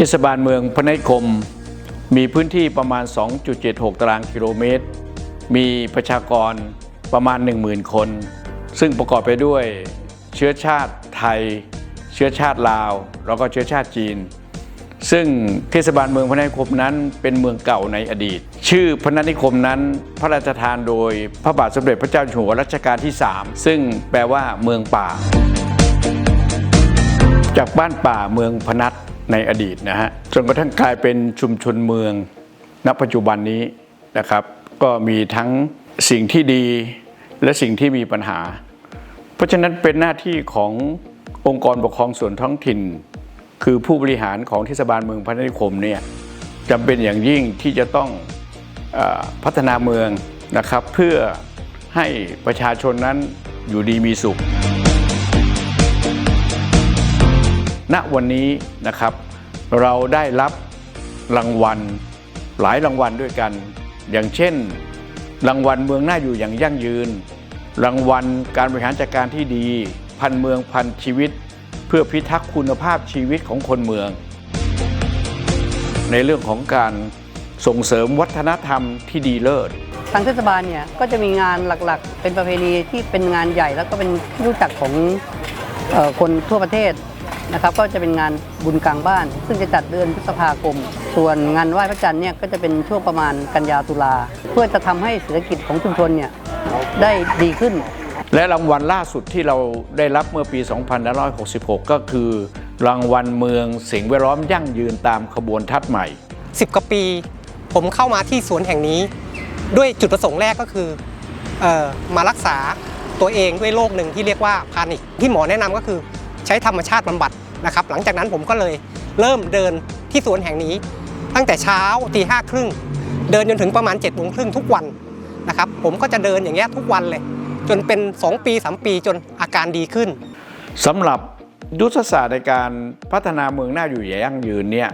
เทศบาลเมืองพนัสคม มีพื้นที่ประมาณ 2.76 ตารางกิโลเมตร มีประชากรประมาณ 10,000 คน ซึ่งประกอบไปด้วยเชื้อชาติไทย เชื้อชาติลาว แล้วก็เชื้อชาติจีน ซึ่งเทศบาลเมืองพนัสคมนั้นเป็นเมืองเก่าในอดีต ชื่อพนัสนิคมนั้นพระราชทานโดยพระบาทสมเด็จพระเจ้าอยู่หัวรัชกาลที่ 3 ซึ่งแปลว่าเมืองป่า จากบ้านป่าเมืองพนัส ในอดีตนะฮะจนกระทั่งกลายเป็นชุมชนเมือง ณปัจจุบันนี้นะครับ ก็มีทั้งสิ่งที่ดีและสิ่งที่มีปัญหา เพราะฉะนั้นเป็นหน้าที่ขององค์กรปกครองส่วนท้องถิ่น คือผู้บริหารของเทศบาลเมืองพนัสนิคมเนี่ยจำเป็นอย่างยิ่งที่จะต้องอพัฒนาเมืองนะครับ เพื่อให้ประชาชนนั้นอยู่ดีมีสุข ณวันนี้นะครับ เราได้รับรางวัลหลายรางวัลด้วยกัน อย่างเช่น รางวัลเมืองน่าอยู่อย่างยั่งยืน รางวัลการบริหารจัดการที่ดี พันเมืองพันชีวิต เพื่อพิทักษ์คุณภาพชีวิตของคนเมือง ในเรื่องของการส่งเสริมวัฒนธรรมที่ดีเลิศทางเทศบาลเนี่ยก็จะมีงานหลักๆ เป็นประเพณีที่เป็นงานใหญ่แล้วก็เป็นที่รู้จักของออคนทั่วประเทศ นะครับก็จะเป็นงานบุญกลางบ้าน ซึ่งจะจัดเดือนพฤษภาคม ส่วนงานไหว้พระจันทร์เนี่ยก็จะเป็นช่วงประมาณกันยาตุลา เพื่อจะทำให้เศรษฐกิจของชุมชนเนี่ยได้ดีขึ้น และรางวัลล่าสุดที่เราได้รับเมื่อปี 2566 ก็คือ รางวัลเมืองสิ่งแวดล้อมยั่งยืนตามขบวนทัศน์ใหม่ 10 กว่าปี ผมเข้ามาที่สวนแห่งนี้ ด้วยจุดประสงค์แรกก็คือเออมารักษาตัวเองด้วยโรคหนึ่งที่เรียกว่าพานิกที่หมอแนะนำก็คือ ใช้ธรรมชาติบำบัดนะครับ หลังจากนั้นผมก็เลยเริ่มเดินที่สวนแห่งนี้ ตั้งแต่เช้าตีห้าครึ่งเดินจนถึงประมาณ7จ็ดโมงครึ่งทุกวันนะครับผมก็จะเดินอย่างเงี้ยทุกวันเลย จนเป็น 2 ปี 3 ปีจนอาการดีขึ้นสำหรับยุทธศาสตร์ในการพัฒนาเมืองหน่าอยู่อย่างยั่งยืนเนี่ย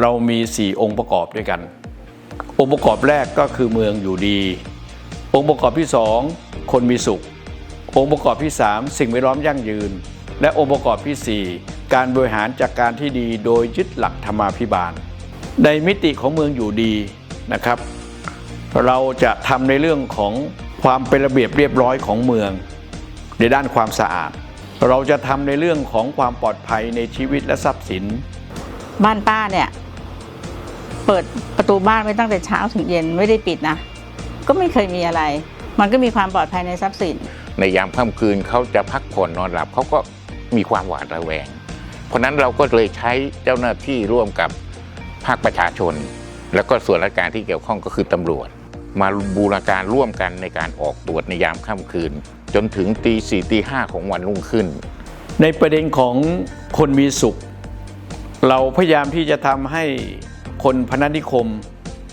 เรามี 4 องค์ประกอบด้วยกัน องค์ประกอบแรกก็คือเมืองอยู่ดี องค์ประกอบที่ 2 คนมีสุข องค์ประกอบที่ 3 สิ่งแวดล้อมยั่งยืน และองค์ประกอบทีสี่4 การบริหารจัดกการที่ดีโดยยึดหลักธรรมาภิบาล ในมิติของเมืองอยู่ดีนะครับ เราจะทำในเรื่องของความเป็นระเบียบเรียบร้อยของเมือง ในด้านความสะอาด เราจะทำในเรื่องของความปลอดภัยในชีวิตและทรัพย์สิน บ้านป้าเนี่ยเปิดประตูบ้านไว้ตั้งแต่เช้าถึงเย็นไม่ได้ปิดนะ ก็ไม่เคยมีอะไร มันก็มีความปลอดภัยในทรัพย์สิน ในยามค่ำคืนเขาจะพักผ่อนนอนหลับเขาก็ มีความหวาดระแวง เพราะนั้นเราก็เลยใช้เจ้าหน้าที่ร่วมกับภาคประชาชน แล้วก็ส่วนราชการที่เกี่ยวข้องก็คือตำรวจ มาบูรณาการร่วมกันในการออกตรวจในยามค่ำคืน จนถึงตีสี่ตีห้าของวันรุ่งขึ้น ในประเด็นของคนมีสุข เราพยายามที่จะทำให้คนพนัสนิคม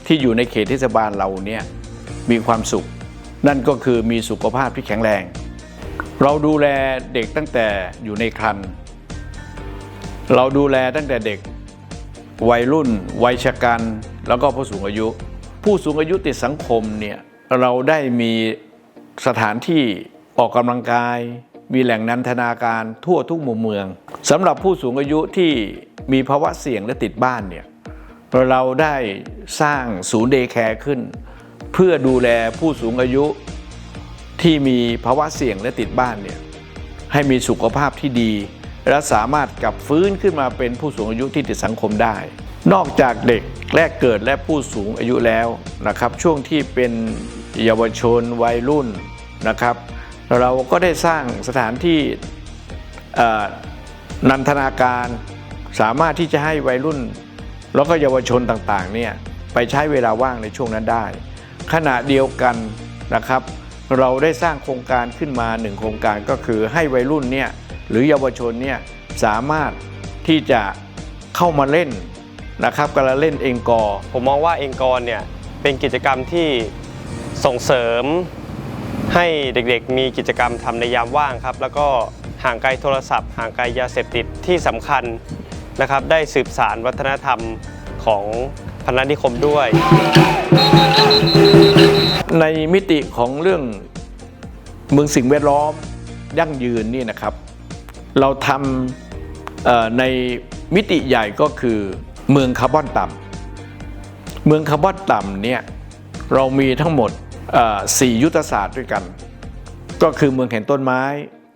ที่อยู่ในเขตเทศบาลเราเนี่ยมีความสุข นั่นก็คือมีสุขภาพที่แข็งแรง เราดูแลเด็กตั้งแต่อยู่ในครรภ์เราดูแลตั้งแต่เด็กวัยรุ่น วัยชะกันแล้วก็ผู้สูงอายุ ผู้สูงอายุติดสังคมเนี่ยเราได้มีสถานที่ออกกำลังกาย มีแหล่งนันทนาการทั่วทุกมุมเมืองสำหรับผู้สูงอายุที่มีภาวะเสี่ยงและติดบ้านเนี่ยเราได้สร้างศูนย์เดย์แคร์ขึ้น เพื่อดูแลผู้สูงอายุ ที่มีภาวะเสี่ยงและติดบ้านเนี่ยให้มีสุขภาพที่ดี และสามารถกลับฟื้นขึ้นมาเป็นผู้สูงอายุที่ติดสังคมได้ นอกจากเด็กแรกเกิดและผู้สูงอายุแล้วนะครับ ช่วงที่เป็นเยาวชนวัยรุ่นนะครับ เราก็ได้สร้างสถานที่นันทนาการสามารถที่จะให้วัยรุ่น แล้วก็เยาวชนต่างๆเนี่ยไปใช้เวลาว่างในช่วงนั้นได้ ขณะเดียวกันนะครับ เราได้สร้างโครงการขึ้นมาหนึ่งโครงการก็คือให้วัยรุ่นเนี่ยหรือเยาวชนเนี่ยสามารถที่จะเข้ามาเล่นนะครับการเล่นเองกอผมมองว่าเองกรเนี่ยเป็นกิจกรรมที่ส่งเสริมให้เด็กๆ มีกิจกรรมทำในยามว่างครับ แล้วก็ห่างไกลโทรศัพท์ ห่างไกลยาเสพติดที่สำคัญนะครับ ได้สืบสารวัฒนธรรมของพนัสนิคมด้วย ในมิติของเรื่องเมืองสิ่งแวดล้อมยั่งยืนนี่นะครับ เราทำในมิติใหญ่ก็คือเมืองคาร์บอนต่ำเมืองคาร์บอนต่ำเนี่ยเรามีทั้งหมดเอ่อสี่ยุทธศาสตร์ด้วยกัน ก็คือเมืองแห่งต้นไม้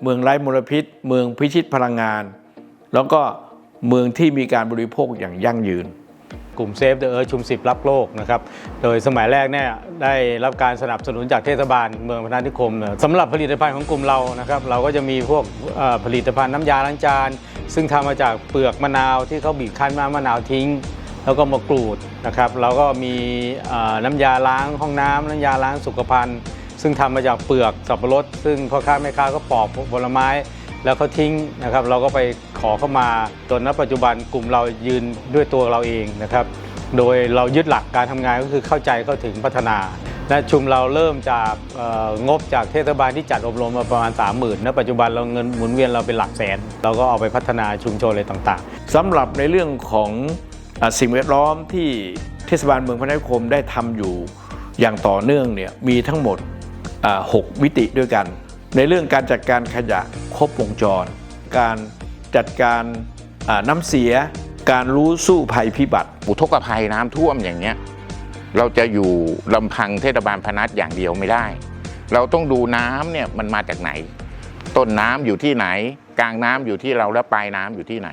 เมืองไร้มลพิษ เมืองพิชิตพลังงาน แล้วก็เมืองที่มีการบริโภคอย่างยั่งยืน กลุ่มเซฟเดอะเอิร์ชุมสิบรับโลกนะครับโดยสมัยแรกเนี่ยได้รับการสนับสนุนจากเทศบาลเมืองพนัสนิคมสำหรับผลิตภัณฑ์ของกลุ่มเรานะครับเราก็จะมีพวกผลิตภัณฑ์น้ำยาล้างจาน ซึ่งทำมาจากเปลือกมะนาวที่เขาบีบคั้นมามะนาวทิ้งแล้วก็มากรูดนะครับเราก็มีน้ำยาล้างห้องน้ำน้ำยาล้างสุขภัณฑ์ ซึ่งทำมาจากเปลือกสับปะรด ซึ่งพ่อค้าแม่ค้าก็ปอกผลไม้ แล้วเขาทิ้งนะครับ เราก็ไปขอเข้ามาจนณปัจจุบันกลุ่มเรายืนด้วยตัวเราเองนะครับ โดยเรายึดหลักการทำงานก็คือเข้าใจเข้าถึงพัฒนา และชุมเราเริ่มจากงบจากเทศบาลที่จัดอบรมมาประมาณ 3 0,000ื่นณปัจจุบันเราเงินหมุนเวียนเราเป็นหลักแสน เราก็เอาไปพัฒนาชุมชนอะไรต่างๆสำหรับในเรื่องของสิ่งแวดล้อมที่เทศบาลเมืองพระนครได้ทำอยู่อย่างต่อเนื่องเนี่ยมีทั้งหมดอ่าหกมิติด้วยกัน ในเรื่องการจัดการขยะครบวงจร การจัดการน้ำเสีย การรู้สู้ภัยพิบัติอุทกภัยน้ำท่วมอย่างเงี้ยเราจะอยู่ลำพังเทศบาลพนัสอย่างเดียวไม่ได้ เราต้องดูน้ำเนี่ยมันมาจากไหน ต้นน้ำอยู่ที่ไหน กลางน้ำอยู่ที่เราและปลายน้ำอยู่ที่ไหน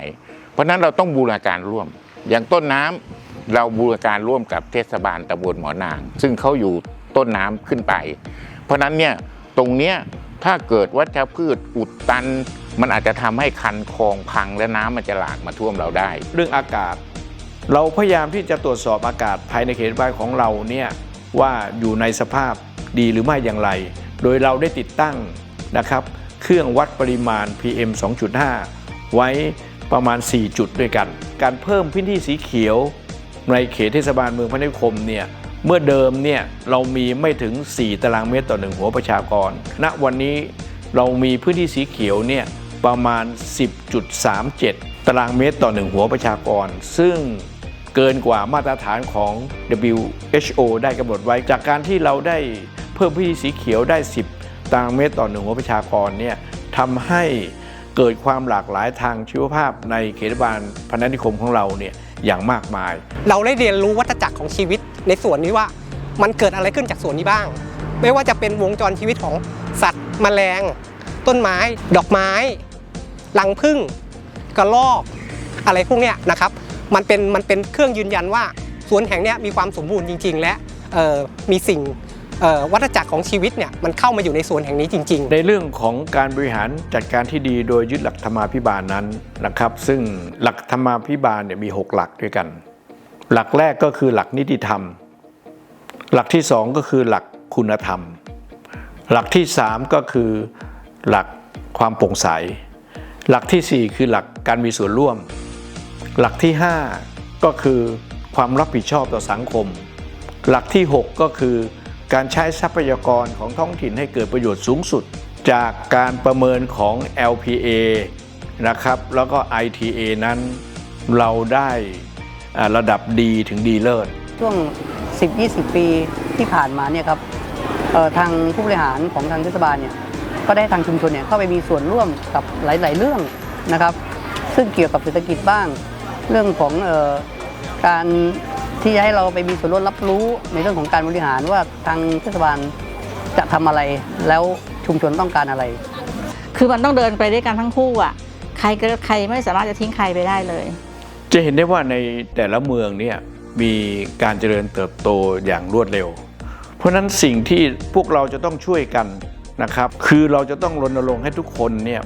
เพราะฉะนั้นเราต้องบูรณาการร่วม อย่างต้นน้ำเราบูรณาการร่วมกับเทศบาลตำบลหมอนาง ซึ่งเขาอยู่ต้นน้ำขึ้นไป เพราะฉะนั้นเนี่ยตรงเนี้ย ถ้าเกิดวัชพืชอุดตัน มันอาจจะทำให้คันคลองพังและน้ำมันจะหลากมาท่วมเราได้ เรื่องอากาศ เราพยายามที่จะตรวจสอบอากาศภายในเขตบ้านของเราเนี่ยว่าอยู่ในสภาพดีหรือไม่อย่างไร โดยเราได้ติดตั้งนะครับ เครื่องวัดปริมาณ PM 2.5 ไว้ประมาณ 4 จุดด้วยกัน การเพิ่มพื้นที่สีเขียวในเขตเทศบาลเมืองพระนครเนี่ย เมื่อเดิมเนี่ยเรามีไม่ถึง 4 ตารางเมตรต่อหนึ่งหัวประชากร ณวันนี้เรามีพื้นที่สีเขียวเนี่ยประมาณ 10.37 ตารางเมตรต่อหนึ่งหัวประชากร ซึ่งเกินกว่ามาตรฐานของ WHO ได้กำหนดไว้จากการที่เราได้เพิ่มพื้นที่สีเขียวได้ 10 ตารางเมตรต่อหนึ่งหัวประชากรเนี่ยทำให้เกิดความหลากหลายทางชีวภาพในเขตบาลพนัสนิคมของเราเนี่ยอย่างมากมาย เราได้เรียนรู้วัฏจักรของชีวิต ในส่วนนี้ว่ามันเกิดอะไรขึ้นจากส่วนนี้บ้าง ไม่ว่าจะเป็นวงจรชีวิตของสัตว์แมลง ต้นไม้ ดอกไม้รังผึ้งกระรอกอะไรพวกเนี้ยนะครับ มันเป็นมันเป็นเครื่องยืนยันว่าสวนแห่งนี้มีความสมบูรณ์จริง ๆ และมีสิ่งวัฏจักรของชีวิตเนี่ยมันเข้ามาอยู่ในสวนแห่งนี้จริง ๆ ในเรื่องของการบริหารจัดการที่ดีโดยยึดหลักธรรมาภิบาลนั้นนะครับ ซึ่งหลักธรรมาภิบาลเนี่ยมี 6 หลักด้วยกัน หลักแรกก็คือหลักนิติธรรม หลักที่2ก็คือหลักคุณธรรม หลักที่3ก็คือหลักความโปร่งใส หลักที่สี่คือหลักการมีส่วนร่วม หลักที่5ก็คือความรับผิดชอบต่อสังคม หลักที่6ก็คือการใช้ทรัพยากรของท้องถิ่นให้เกิดประโยชน์สูงสุด จากการประเมินของ LPA นะครับ แล้วก็ ITA นั้นเราได้ ระดับดีถึงดีเลิศช่วง 10-20 ปีที่ผ่านมาเนี่ยครับเอ่อทางผู้บริหารของทางเทศบาลเนี่ยก็ได้ทางชุมชนเนี่ยเข้าไปมีส่วนร่วมกับหลาย ๆ เรื่องนะครับ ซึ่งเกี่ยวกับเศรษฐกิจบ้าง เรื่องของเออการที่จะให้เราไปมีส่วนร่วมรับรู้ในเรื่องของการบริหารว่าทางเทศบาลจะทำอะไรแล้วชุมชนต้องการอะไร คือมันต้องเดินไปด้วยกันทั้งคู่อะใครก็ใครไม่สามารถจะทิ้งใครไปได้เลย จะเห็นได้ว่าในแต่ละเมืองเนี่ยมีการเจริญเติบโตอย่างรวดเร็ว เพราะนั้นสิ่งที่พวกเราจะต้องช่วยกันนะครับ คือเราจะต้องรณรงค์ให้ทุกคนเนี่ย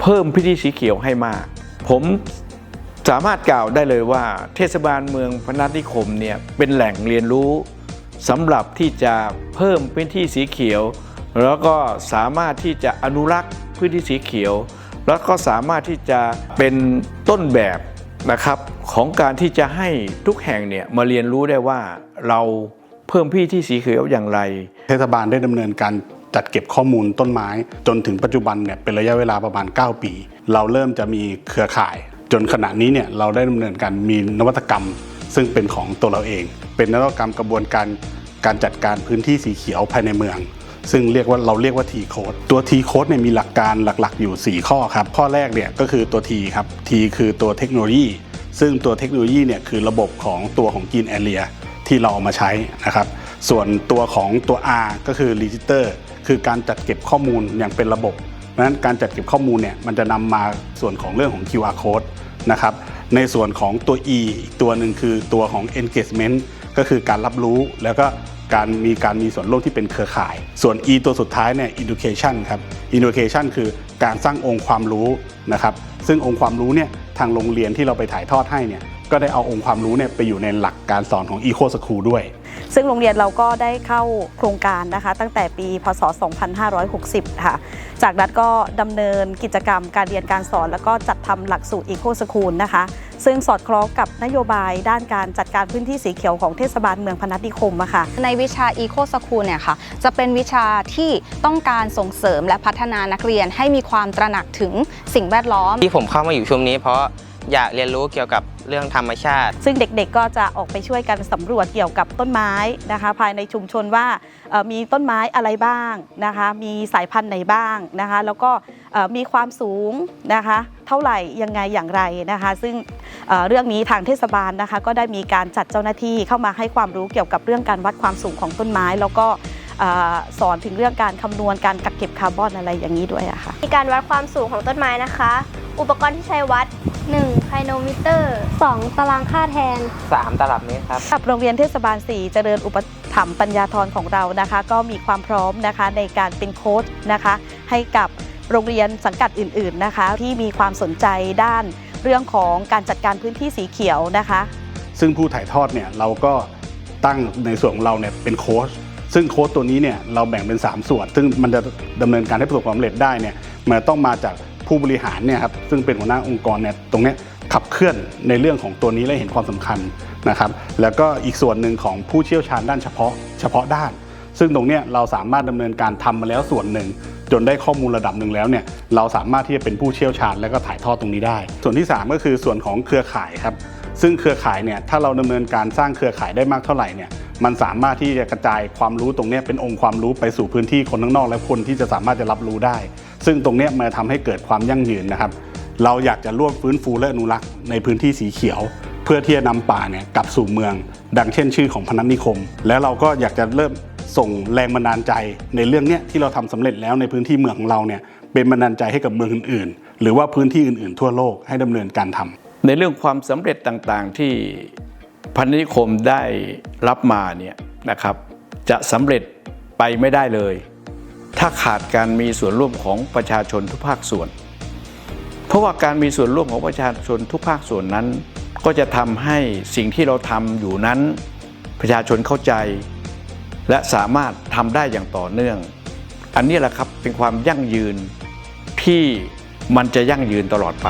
เพิ่มพื้นที่สีเขียวให้มาก ผมสามารถกล่าวได้เลยว่า เทศบาลเมืองพนัสนิคมเนี่ยเป็นแหล่งเรียนรู้สำหรับที่จะเพิ่มพื้นที่สีเขียว แล้วก็สามารถที่จะอนุรักษ์พื้นที่สีเขียว แล้วก็สามารถที่จะเป็นต้นแบบ นะครับของการที่จะให้ทุกแห่งเนี่ยมาเรียนรู้ได้ว่าเราเพิ่มพื้นที่สีเขียวอย่างไร เทศบาลได้ดำเนินการจัดเก็บข้อมูลต้นไม้ จนถึงปัจจุบันเนี่ยเป็นระยะเวลาประมาณ 9 ปี เราเริ่มจะมีเครือข่าย จนขณะนี้เนี่ยเราได้ดำเนินการมีนวัตกรรม ซึ่งเป็นของตัวเราเอง เป็นนวัตกรรมกระบวนการการจัดการพื้นที่สีเขียวภายในเมือง ซึ่งเรียกว่าเราเรียกว่า T code ตัว T code เนี่ยมีหลักการหลักๆอยู่ 4 ข้อครับ ข้อแรกเนี่ยก็คือตัว T ครับ T คือตัวเทคโนโลยี ซึ่งตัวเทคโนโลยีเนี่ยคือระบบของตัวของ Gene Area ที่เราเอามาใช้นะครับ ส่วนตัวของตัว R ก็คือ Register คือการจัดเก็บข้อมูลอย่างเป็นระบบเพราะฉะนั้นการจัดเก็บข้อมูลเนี่ยมันจะนำมาส่วนของเรื่องของ QR code นะครับในส่วนของตัว E อีกตัวหนึ่งคือตัวของ engagement ก็คือการรับรู้แล้วก็ การมีการมีส่วนร่วมที่เป็นเครือข่าย ส่วน E ตัวสุดท้ายเนี่ย education ครับ education คือการสร้างองค์ความรู้นะครับ ซึ่งองค์ความรู้เนี่ยทางโรงเรียนที่เราไปถ่ายทอดให้เนี่ย ก็ได้เอาองค์ความรู้เนี่ยไปอยู่ในหลักการสอนของ Eco School ด้วย ซึ่งโรงเรียนเราก็ได้เข้าโครงการนะคะ ตั้งแต่ปี พศ 2560 ค่ะ จากนั้นก็ดำเนินกิจกรรมการเรียนการสอน แล้วก็จัดทำหลักสูตร Eco School นะคะ ซึ่งสอดคล้องกับนโยบายด้านการจัดการพื้นที่สีเขียวของเทศบาลเมืองพนัสนิคมอะค่ะในวิชา Eco School เนี่ยค่ะ จะเป็นวิชาที่ต้องการส่งเสริมและพัฒนานักเรียนให้มีความตระหนักถึงสิ่งแวดล้อม ที่ผมเข้ามาอยู่ชุมนี้เพราะ อยากเรียนรู้เกี่ยวกับเรื่องธรรมชาติ ซึ่งเด็กๆก็จะออกไปช่วยกันสำรวจเกี่ยวกับต้นไม้นะคะ ภายในชุมชนว่าเอ่อมีต้นไม้อะไรบ้างนะคะ มีสายพันธุ์ไหนบ้างนะคะ แล้วก็เอ่อมีความสูงนะคะ เท่าไหร่ยังไงอย่างไรนะคะ ซึ่งเอ่อเรื่องนี้ทางเทศบาลนะคะ ก็ได้มีการจัดเจ้าหน้าที่เข้ามาให้ความรู้เกี่ยวกับเรื่องการวัดความสูงของต้นไม้ แล้วก็เอ่อสอนถึงเรื่องการคำนวณการกักเก็บคาร์บอนอะไรอย่างนี้ด้วยอะค่ะมีการวัดความสูงของต้นไม้นะคะ อุปกรณ์ที่ใช้วัด 1. ไพโนมิเตอร์ 2. ตารางค่าแทน 3 ตลับเมตรครับกับโรงเรียนเทศบาล 4 เจริญอุปถัมภ์ปัญญาธรของเรานะคะ ก็มีความพร้อมนะคะในการเป็นโค้ชนะคะ ให้กับโรงเรียนสังกัดอื่น ๆนะคะ ที่มีความสนใจด้านเรื่องของการจัดการพื้นที่สีเขียวนะคะ ซึ่งผู้ถ่ายทอดเนี่ยเราก็ตั้งในส่วนของเราเนี่ยเป็นโค้ชซึ่งโค้ชตัวนี้เนี่ยเราแบ่งเป็น 3 ส่วน ซึ่งมันจะดำเนินการให้ประสบความสำเร็จได้เนี่ยมันต้องมาจาก ผู้บริหารเนี่ยครับซึ่งเป็นหัวหน้าองค์กรเนี่ยตรงเนี้ยขับเคลื่อนในเรื่องของตัวนี้และเห็นความสำคัญนะครับ แล้วก็อีกส่วนหนึ่งของผู้เชี่ยวชาญด้านเฉพาะเฉพาะด้าน ซึ่งตรงนี้เราสามารถดำเนินการทำมาแล้วส่วนหนึ่ง จนได้ข้อมูลระดับหนึ่งแล้วเนี่ยเราสามารถที่จะเป็นผู้เชี่ยวชาญและก็ถ่ายทอดตรงนี้ได้ ส่วนที่ 3 ก็คือส่วนของเครือข่ายครับซึ่งเครือข่ายเนี่ยถ้าเราดำเนินการสร้างเครือข่ายได้มากเท่าไหร่เนี่ย มันสามารถที่จะกระจายความรู้ตรงนี้เป็นองค์ความรู้ไปสู่พื้นที่คนข้างนอก และคนที่จะสามารถจะรับรู้ได้ ซึ่งตรงนี้มันทำให้เกิดความยั่งยืนนะครับ เราอยากจะร่วมฟื้นฟูและอนุรักษ์ในพื้นที่สีเขียว เพื่อที่จะนำป่าเนี่ยกลับสู่เมือง ดังเช่นชื่อของพนัสนิคม แล้วเราก็อยากจะเริ่มส่งแรงบันดาลใจในเรื่องนี้ที่เราทำสำเร็จแล้วในพื้นที่เมืองของเราเนี่ยเป็นบันดาลใจให้กับเมืองอื่นๆ หรือว่าพื้นที่อื่นๆ ทั่วโลกให้ดำเนินการทำในเรื่องความสำเร็จต่างๆที่ พันธนิคมได้รับมาเนี่ยนะครับจะสำเร็จไปไม่ได้เลย ถ้าขาดการมีส่วนร่วมของประชาชนทุกภาคส่วน เพราะว่าการมีส่วนร่วมของประชาชนทุกภาคส่วนนั้น ก็จะทำให้สิ่งที่เราทำอยู่นั้น ประชาชนเข้าใจ และสามารถทำได้อย่างต่อเนื่อง อันนี้แหละครับเป็นความยั่งยืนที่มันจะยั่งยืนตลอดไป